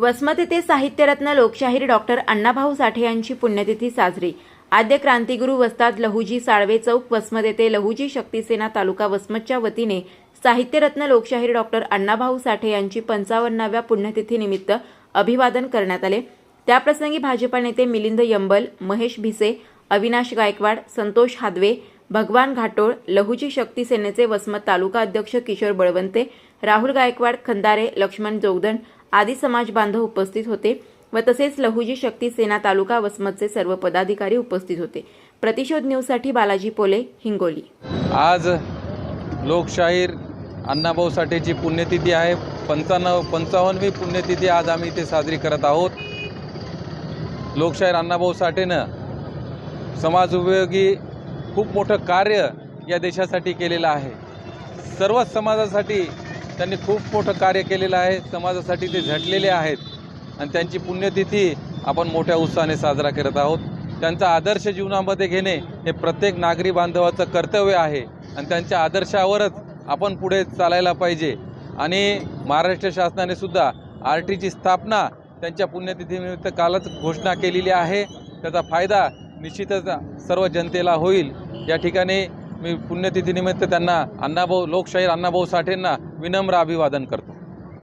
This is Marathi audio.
वसमत येथे साहित्यरत्न लोकशाहीर डॉक्टर अण्णाभाऊ साठे यांची पुण्यतिथी साजरी. आद्य क्रांतिगुरू वस्ताद लहुजी साळवे चौक वसमत येथे लहुजी शक्तीसेना तालुका वसमतच्या वतीने साहित्यरत्न लोकशाहीर डॉक्टर अण्णाभाऊ साठे यांची पंचावन्नाव्या पुण्यतिथीनिमित्त अभिवादन करण्यात आले. त्याप्रसंगी भाजपा नेते मिलिंद यंबल महेश भिसे अविनाश गायकवाड संतोष हादवे भगवान घाटोळ लहुजी शक्ती सेनेचे वसमत तालुका अध्यक्ष किशोर बळवंते राहुल गायकवाड खंदारे लक्ष्मण जोगदंड आदी समाज बांधव उपस्थित होते व तसेच लहुजी शक्ती सेना तालुका वसमतचे सर्व पदाधिकारी उपस्थित होते. प्रतिशोध न्यूजसाठी बालाजी पोले हिंगोली. आज लोकशाहीर अण्णाभाऊ साठेची पुण्यतिथी आहे. पंचाण्णव पंचावन्नवी पुण्यतिथी आज आम्ही इथे साजरी करत आहोत. लोकशाहीर अण्णाभाऊ साठेनं समाजोपयोगी खूप मोठं कार्य या देशासाठी केलेलं आहे. सर्वच समाजासाठी त्यांनी खूप मोठं कार्य केलेलं आहे. समाजासाठी ते झटलेले आहेत. आणि त्यांची पुण्यतिथी आपण मोठ्या उत्साहाने साजरा करत आहोत. त्यांचा आदर्श जीवनामध्ये घेणे हे प्रत्येक नागरी बांधवाचं कर्तव्य आहे. आणि त्यांच्या आदर्शावरच आपण पुढे चालायला पाहिजे. आणि महाराष्ट्र शासनाने सुद्धा आर टीची स्थापना त्यांच्या पुण्यतिथीनिमित्त कालच घोषणा केलेली आहे. त्याचा फायदा निश्चितच सर्व जनतेला होईल. या ठिकाणी मी पुण्यतिथीनिमित्त त्यांना अण्णाभाऊ लोकशाहीर अण्णाभाऊ साठेंना विनम्र अभिवादन करतो.